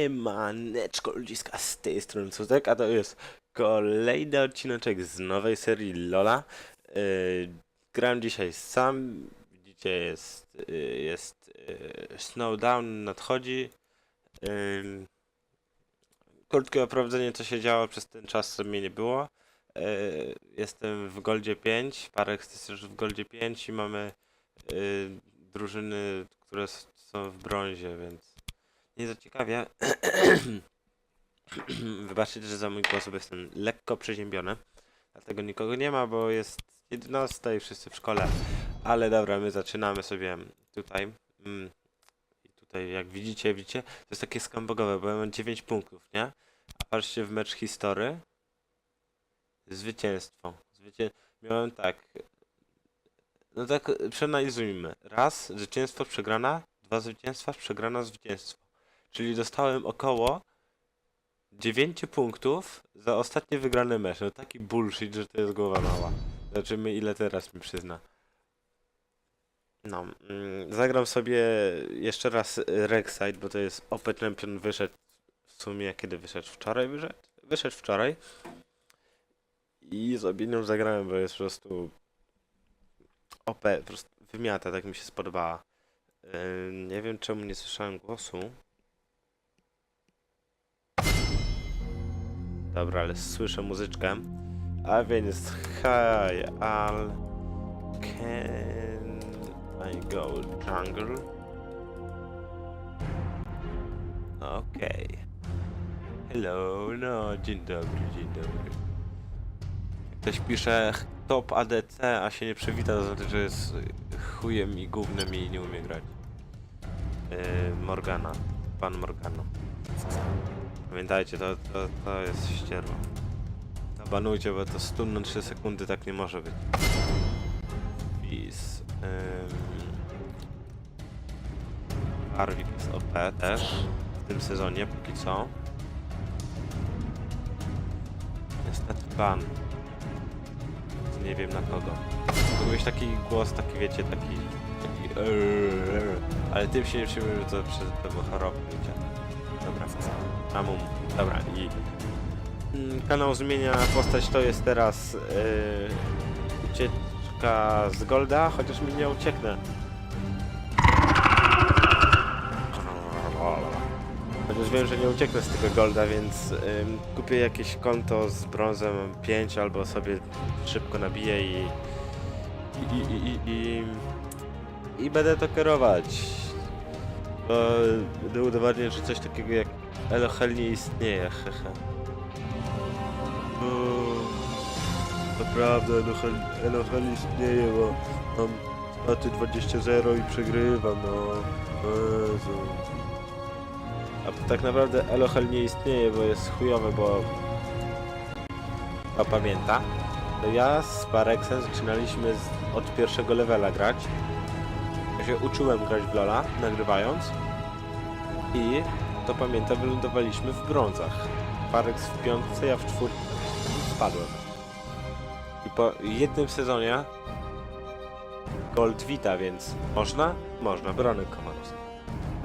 Siemaneczko ludziska z tej strony Cudek, a to jest kolejny odcineczek z nowej serii Lola. Yy, gram dzisiaj sam, widzicie jest, yy, jest yy, Snowdown nadchodzi. Yy, krótkie oprowadzenie co się działo przez ten czas co mnie nie było. Yy, jestem w Goldzie 5, Parek jest też w Goldzie 5 i mamy yy, drużyny, które są w brązie, więc nie zaciekawia. Wybaczcie, że za mój głos jestem lekko przeziębiony. Dlatego nikogo nie ma, bo jest 11 i wszyscy w szkole. Ale dobra, my zaczynamy sobie tutaj. Mm. I tutaj jak widzicie, widzicie, to jest takie skambogowe, bo ja mam 9 punktów, nie? A patrzcie w mecz historii. Zwycięstwo. Zwycię... Miałem tak. No tak, przeanalizujmy. Raz, zwycięstwo, przegrana. Dwa zwycięstwa, przegrana, zwycięstwo. Czyli dostałem około 9 punktów za ostatnie wygrane mecze. No taki bullshit, że to jest głowa mała. Zobaczymy ile teraz mi przyzna. No, mm, zagram sobie jeszcze raz Rek'Sai, bo to jest OP Champion wyszedł w sumie kiedy wyszedł? Wczoraj wyszedł? Wyszedł wczoraj. I z Obinią zagrałem, bo jest po prostu OP, po prostu wymiata, tak mi się spodobała. Nie wiem czemu nie słyszałem głosu. Dobra, ale słyszę muzyczkę. A więc hi, Al. Can I go jungle? Okej. Hello, no, dzień dobry, dzień dobry. Ktoś pisze top ADC, a się nie przywita, to znaczy, że jest chujem i gównem i nie umie grać. Yy, Morgana. Pan Morgano. Pamiętajcie, to, to, to jest ścierwo. Zabanujcie, bo to stun na 3 sekundy tak nie może być. Peace. Ym... Arwik jest OP też w tym sezonie, póki co. Niestety ban. Nie wiem na kogo. Mógłbyś taki głos, taki wiecie, taki... taki ale tym się nie przyjmuję, że to, to choroba. Dobra, Amum. Dobra, i mm, kanał zmienia postać, to jest teraz yy, ucieczka z Golda, chociaż mi nie ucieknę. Chociaż wiem, że nie ucieknę z tego Golda, więc ym, kupię jakieś konto z brązem 5 albo sobie szybko nabiję i i, i, i, i, i będę to kierować. Bo będę udowadniać, że coś takiego jak Elohel nie istnieje, hehe. Bo naprawdę Elohel, Elohel istnieje, bo mam straty 20-0 i przegrywam, no. Jezu. A tak naprawdę Elohel nie istnieje, bo jest chujowy, bo... A pamięta? No ja z Parexem zaczynaliśmy z, od pierwszego levela grać. Ja się uczyłem grać w Lola, nagrywając. I to pamiętam, wylądowaliśmy w brązach. Parex w piątce, ja w czwórce spadłem. I po jednym sezonie Gold Vita, więc można? Można, Bronek Komarus.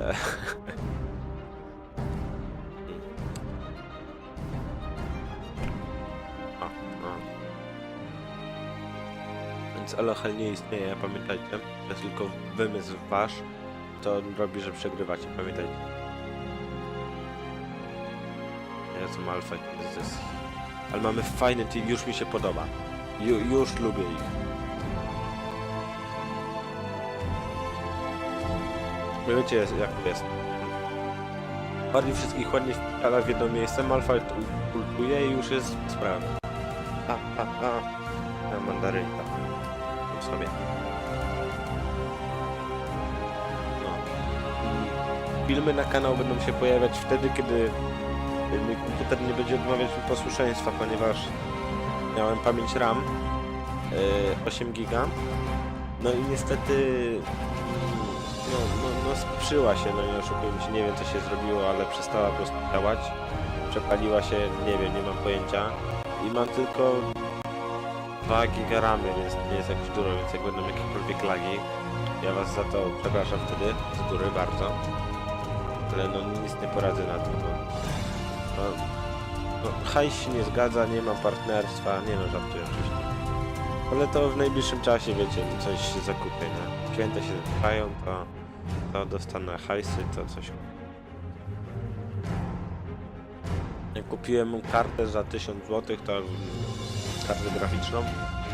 E, o. Więc Elohel nie istnieje, pamiętajcie. To jest tylko wymysł wasz. To robi, że przegrywacie, pamiętajcie. Jest this. Ale mamy fajny team, już mi się podoba. Ju, już lubię ich. Wy Wiecie jak to jest. Bardziej wszystkich ładnie wpala w jedno miejsce, Malfight u- ultuje i już jest sprawa. A, a, a. A, mandarynka. W sobie. No. Filmy na kanał będą się pojawiać wtedy, kiedy mój komputer nie będzie odmawiać mi posłuszeństwa, ponieważ miałem pamięć RAM yy, 8 giga. No i niestety no, no, no sprzyła się, no nie oszukujmy się, nie wiem co się zrobiło, ale przestała po prostu działać. Przepaliła się, nie wiem, nie mam pojęcia. I mam tylko 2 giga ramy, więc nie jest jakoś dużo, więc jak będą jakiekolwiek lagi, ja was za to przepraszam wtedy, z góry bardzo. ale no nic nie poradzę na to. No, no, no hajs się nie zgadza, nie ma partnerstwa, nie no, żartuję oczywiście. Ale to w najbliższym czasie, wiecie, no coś się zakupię, nie? Święta się trwają, to, to dostanę hajsy, to coś Jak kupiłem kartę za 1000 zł, to kartę graficzną,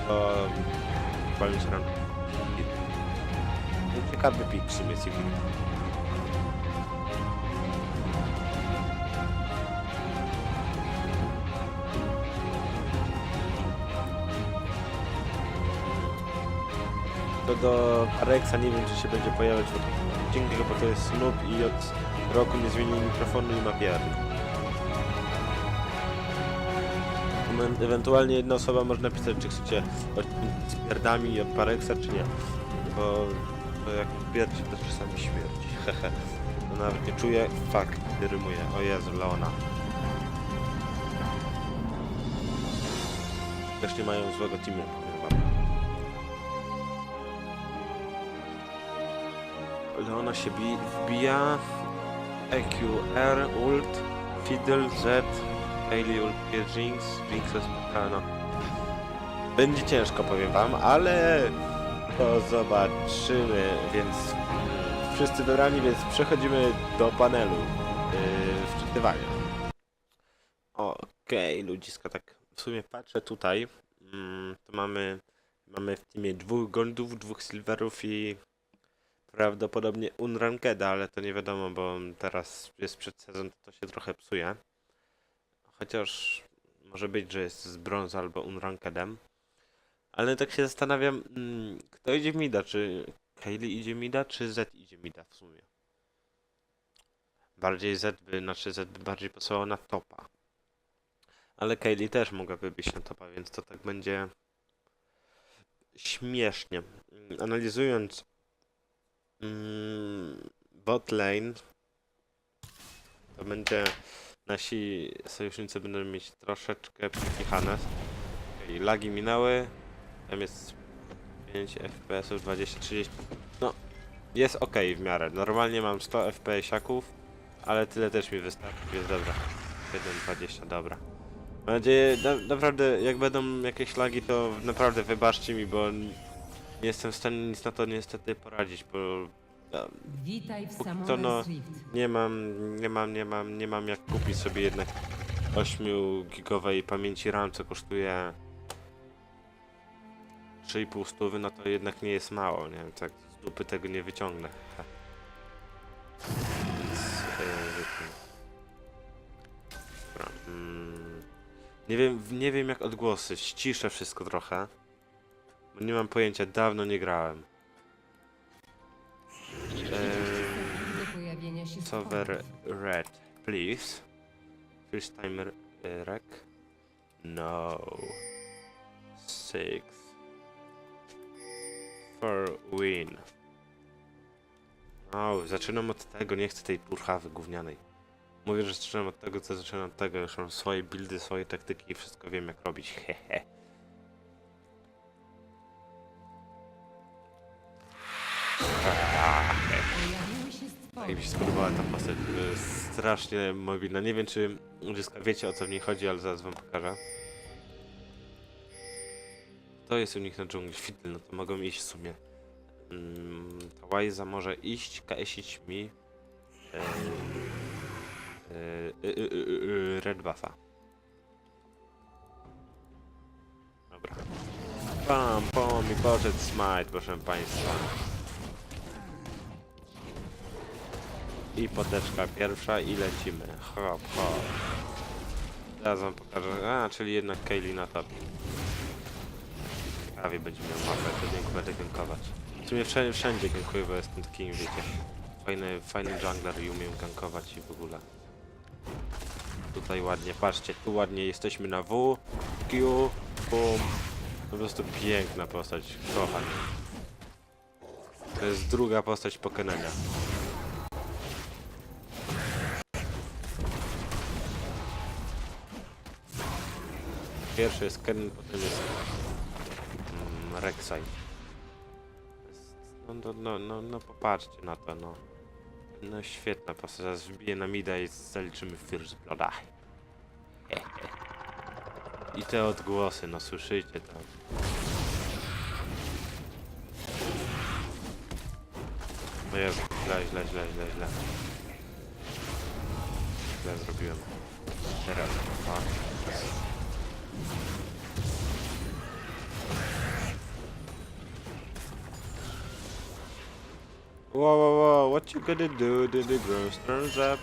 to. Ciekawy pik w sumie do Arexa nie wiem czy się będzie pojawiać w odcinku, bo to jest Snoop i od roku nie zmienił mikrofonu i ma PR. Ewen- Ewentualnie jedna osoba może napisać, czy chcecie z pierdami od Parexa, czy nie. Bo, bo jak pierdzi, to czasami śmierdzi. Hehe. No nawet nie czuję. Fakt, rymuje. O Jezu, Leona. Też nie mają złego teamu. Leona się bi wbija. EQR, ult, Fiddle, Z, Hailey, ult, Jinx, Jinx jest no. Będzie ciężko, powiem wam, ale to zobaczymy, więc wszyscy dobrani, więc przechodzimy do panelu yy, wczytywania. Okej, ludziska, tak w sumie patrzę tutaj, mm, to mamy, mamy w teamie dwóch goldów, dwóch silverów i prawdopodobnie unrankeda, ale to nie wiadomo, bo teraz jest przedsezon, to, się trochę psuje. Chociaż może być, że jest z brąz albo unrankedem. Ale tak się zastanawiam, mm, kto idzie w mida, czy Kaylee idzie mida, czy Z idzie mida w sumie. Bardziej Z by, znaczy Z by bardziej pasował na topa. Ale Kaylee też mogłaby być na topa, więc to tak będzie śmiesznie. Analizując mm, bot lane, to będzie nasi sojusznicy będą mieć troszeczkę przykichane. Okay, lagi minęły. Tam jest 5 fps, 20, 30. No, jest ok w miarę. Normalnie mam 100 fps-aków, ale tyle też mi wystarczy, jest dobra. 7,20, dobra. Mam nadzieję, na, naprawdę, jak będą jakieś lagi, to naprawdę wybaczcie mi, bo nie jestem w stanie nic na to niestety poradzić, bo no, Witaj w Póki Summoner's no, nie mam, nie mam, nie mam, nie mam jak kupić sobie jednak 8 gigowej pamięci RAM, co kosztuje 3,5 stówy, no to jednak nie jest mało, nie wiem, tak z dupy tego nie wyciągnę. Tak. Więc, e, wiecie. Dobra, mm, nie wiem, nie wiem jak odgłosy, ściszę wszystko trochę, nie mam pojęcia, dawno nie grałem. Się Cover red, please. First time r- uh, wreck. No. Six. For win. No, zaczynam od tego, nie chcę tej turchawy gównianej. Mówię, że zaczynam od tego, co zaczynam od tego. Już mam swoje buildy, swoje taktyki i wszystko wiem jak robić. Hehe. Tak mi się spodobała ta postać, e, strasznie mobilna. Nie wiem, czy wiecie o co w niej chodzi, ale zaraz wam pokażę. To jest u nich na dżungli, Fiddle, no to mogą iść w sumie. Mm, ta Wajza może iść, kasić mi e, e, e, Red Buffa. Dobra. Pam, pom i poszedł smite, proszę państwa. I poteczka pierwsza i lecimy. Hop, hop. Teraz wam pokażę. A, czyli jednak Kaylee na topie. Prawie będzie miał mapę, to dziękuję, będę gankować. W sumie wszędzie, wszędzie dziękuję, bo jestem takim, wiecie, fajny, fajny jungler i umiem gankować i w ogóle. Tutaj ładnie, patrzcie, tu ładnie jesteśmy na W, Q, bum. Po prostu piękna postać, kocham. To jest druga postać Pokenania. Pierwszy jest Ken, potem jest mm, Rek'Sai. No, no, no, no, no popatrzcie na to, no. No świetna postać, zaraz wbiję na mida i zaliczymy First Blooda. I te odgłosy, no słyszycie tam. No Jezu, źle, źle, źle, źle, źle. Źle zrobiłem. Teraz, a. Whoa, whoa, whoa, what you gonna do? Did the gross turns up?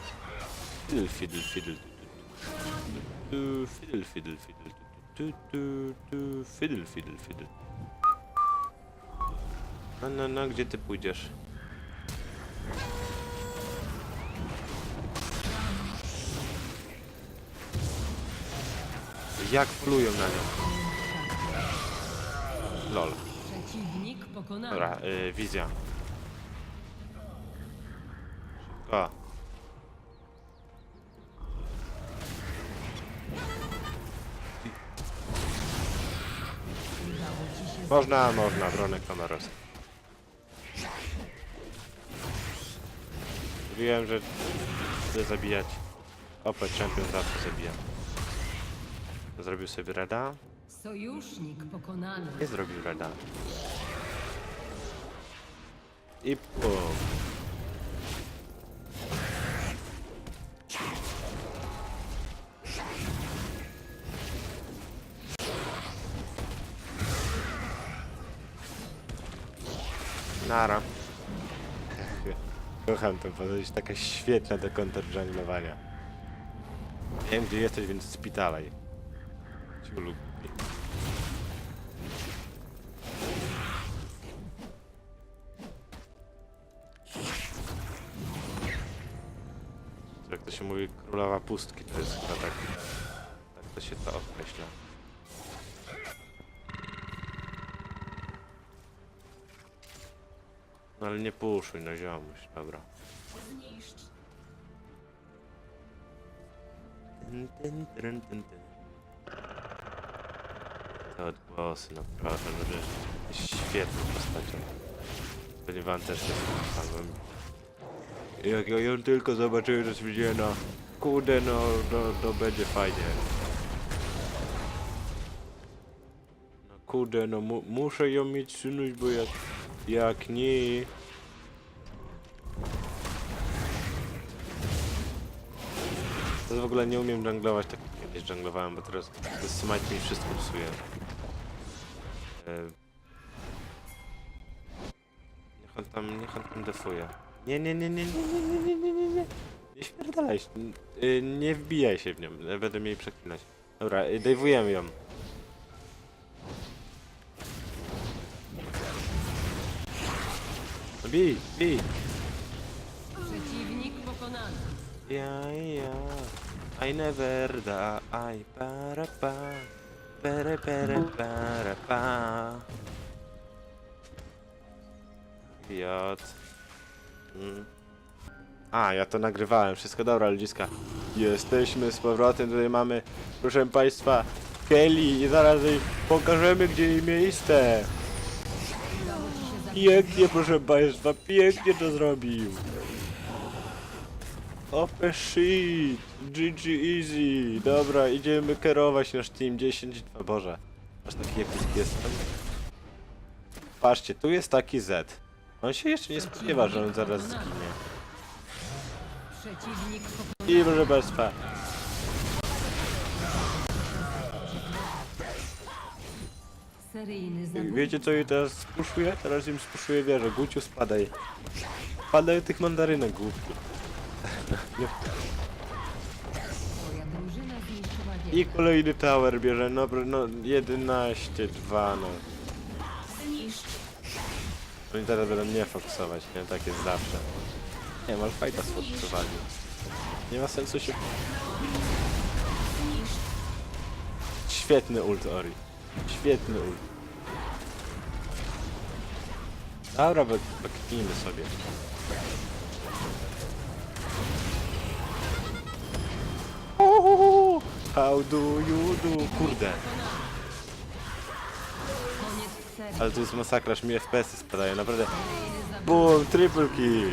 Fiddle, fiddle, fiddle. do, Fiddle, fiddle, fiddle. do, do, do, Fiddle, fiddle, fiddle. No, no, no, gdzie ty pójdziesz? Jak plują na nią? Lol. Dobra, y, wizja. Można, można, bronek Comoros. Mówiłem, że chcę zabijać. Opę Champion zawsze zabija. Zrobił sobie reda? Sojusznik pokonany. Nie zrobił reda. I pum. Nara. Kocham tę postać, taka świetna do counterjunglowania. Wiem gdzie jesteś, więc spitalaj. Ciulu. Jak to się mówi, królowa pustki to jest chyba tak. Tak to się to określa. No ale nie puszuj, no ziomuś, dobra. Te odgłosy, naprawdę, no jest świetną postacią. Też jest samym. Jak ja ją tylko zobaczyłem, to stwierdziłem, no kurde, no, no to będzie fajnie. No kurde, no mu muszę ją mieć synuś, bo jak, jak nie... To w ogóle nie umiem junglować tak jak kiedyś junglowałem, bo teraz to smite mi wszystko psuje. E, Niech on tam, niech on tam defuje. Nie, nie, nie, nie, nie, nie, nie, nie, nie, nie, nie. Śmierdalaj y, Nie wbijaj się w nią, ja będę jej przeklinać. Dobra, dejwujemy ją. Bij, bij. Przeciwnik pokonany. Ja, ja. I never die. I para pa. Pere, pere, para pa. Jot. Mm. A, ja to nagrywałem. Wszystko dobra, ludziska. Jesteśmy z powrotem. Tutaj mamy, proszę państwa, Kelly i zaraz jej pokażemy, gdzie jej miejsce. Udało ci się zabić. Pięknie, proszę państwa, pięknie to zrobił. Ope shit, GG easy. Dobra, idziemy kierować nasz team 10. O Boże, aż taki epicki jestem. Patrzcie, tu jest taki Z. On się jeszcze nie spodziewa, że on zaraz zginie. I proszę państwa, Seryjny zabójca. wiecie co jej teraz spuszuje? Teraz im spuszuje wieżę. Guciu, spadaj. Spadaj tych mandarynek, głupki. Nie Twoja drużyna zniszczyła I kolejny tower bierze, no, no 11, 2, no. Oni teraz będą mnie fokusować, nie? Tak jest zawsze. Nie, masz fajta sfokusowali. Nie ma sensu się... Świetny ult, Ori. Świetny ult. Dobra, bo sobie. Uhuhu. How do you do? Kurde. Ale to jest masakra, mi FPS-y spadają, naprawdę. Boom, triple kill.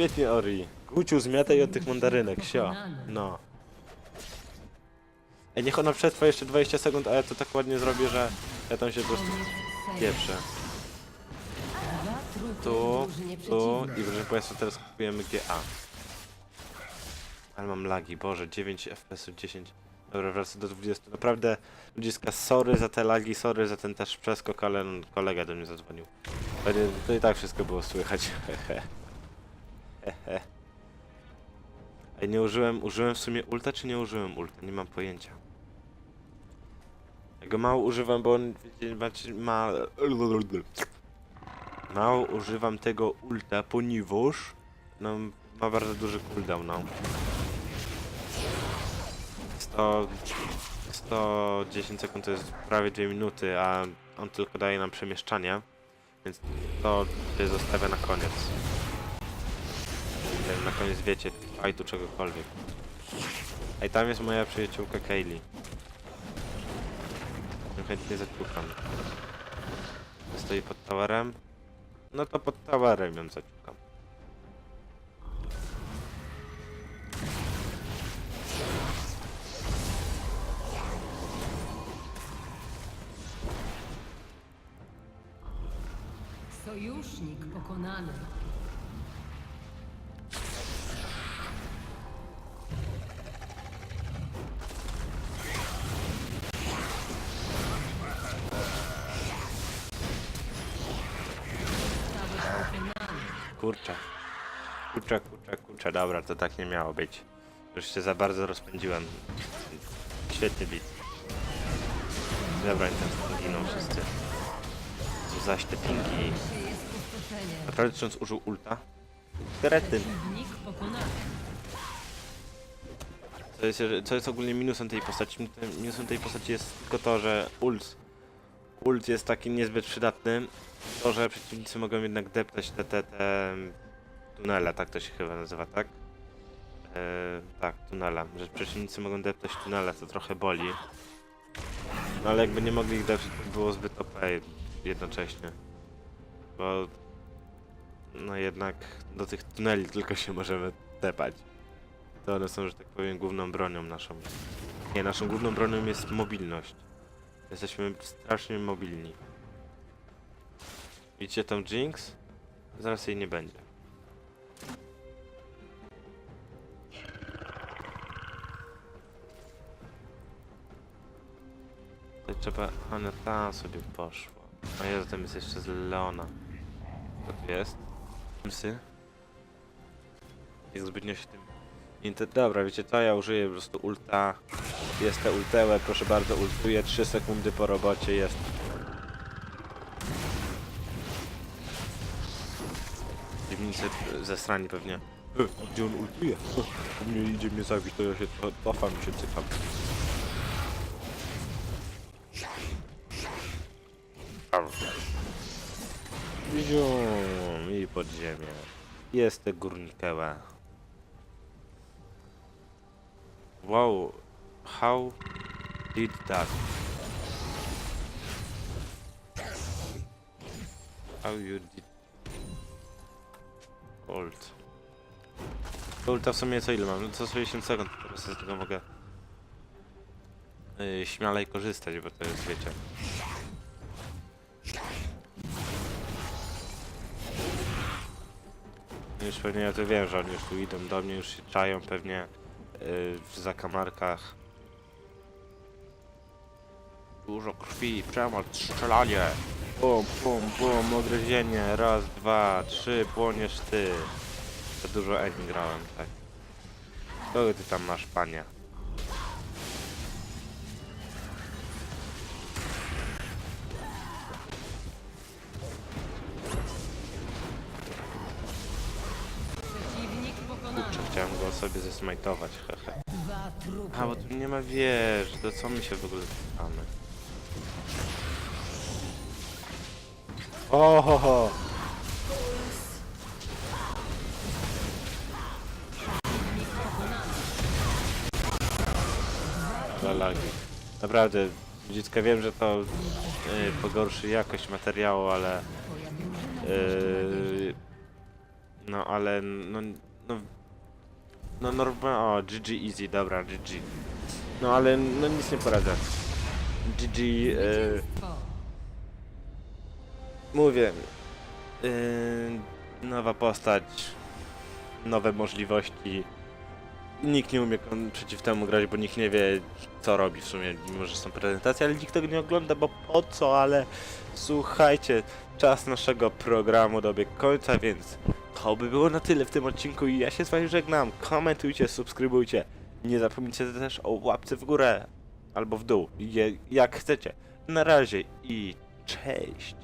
świetnie, Ori. Guciu, zmiataj od tych mandarynek, sio. No. Ej, niech ona przetrwa jeszcze 20 sekund, a ja to tak ładnie zrobię, że ja tam się po prostu pieprzę. Tu, tu i proszę Państwa, teraz kupujemy GA. Ale mam lagi, Boże, 9 FPS, 10. Dobra, wracam do 20. Naprawdę, ludziska, sorry za te lagi, sorry za ten też przeskok, ale no, kolega do mnie zadzwonił. Pewnie To i tak wszystko było słychać. Ej, nie użyłem, użyłem w sumie ulta, czy nie użyłem ulta? Nie mam pojęcia. Ja go mało używam, bo on, ma... Mało używam tego ulta, ponieważ no, ma bardzo duży cooldown, no. 100, 110 sekund to jest prawie 2 minuty, a on tylko daje nam przemieszczanie, więc to się zostawia na koniec. Na koniec wiecie, fightu czegokolwiek. Ej, tam jest moja przyjaciółka Kaylee. Chętnie zaciukam. Stoi pod towerem. No to pod towerem ją zaciukam. Sojusznik pokonany. Dobra, to tak nie miało być. Już się za bardzo rozpędziłem. Świetny bit. Dobra, i tam giną wszyscy. Zaś te pustoszenie? Naprawdę ksiądz użył ulta? Kretyn. Co jest, co jest ogólnie minusem tej postaci? Minusem tej postaci jest tylko to, że ult, ult jest taki niezbyt przydatny. To, że przeciwnicy mogą jednak deptać te, te, te tunele, tak to się chyba nazywa, tak? Eee, tak, tunele. Że przeciwnicy mogą deptać tunele, to trochę boli. No ale jakby nie mogli ich deptać, to by było zbyt OP jednocześnie. Bo no jednak do tych tuneli tylko się możemy depać. To one są, że tak powiem, główną bronią naszą. Nie, naszą główną bronią jest mobilność. Jesteśmy strasznie mobilni. Widzicie tą Jinx? Zaraz jej nie będzie. Trzeba... Ona tam sobie poszła. A ja zatem jest jeszcze z Leona. Co tu jest? Psy? Jak zbytnio się tym Inter... Dobra, wiecie co, ja użyję po prostu ulta. Jest te ultełe, proszę bardzo, ultuję 3 sekundy po robocie, jest. Dziewnicy ze strani pewnie. E, a gdzie on ultuje? U mnie idzie mnie zabić, to ja się cofam i się cykam. Zium i pod ziemię. Jest te górnikełe. Wow, how did that? How you did ult? Ulta w sumie co ile mam? No co 60 sekund, teraz z tego mogę yy, śmialej korzystać, bo to jest wiecie. Już pewnie ja to wiem, że oni już tu idą do mnie, już się czają pewnie yy, w zakamarkach. Dużo krwi, przemoc, strzelanie. Bum, bum, bum, ogryzienie. Raz, dwa, trzy, płoniesz ty. Za dużo Eni grałem, tak. Kogo ty tam masz, panie? Zesmajtować, hehe. A, bo tu nie ma wież, to co my się w ogóle spotkamy? Ohoho! Dwa lagi. Naprawdę, dziecka wiem, że to y, pogorszy jakość materiału, ale y, No ale no. No, no normalnie. O, GG easy, dobra, GG. No ale no nic nie poradzę. GG. E, mówię. E, nowa postać. Nowe możliwości. Nikt nie umie przeciw temu grać, bo nikt nie wie co robi w sumie, mimo że są prezentacje, ale nikt tego nie ogląda, bo po co, ale słuchajcie, czas naszego programu dobiegł końca, więc to by było na tyle w tym odcinku i ja się z wami żegnam. Komentujcie, subskrybujcie. Nie zapomnijcie też o łapce w górę albo w dół, jak chcecie. Na razie i cześć.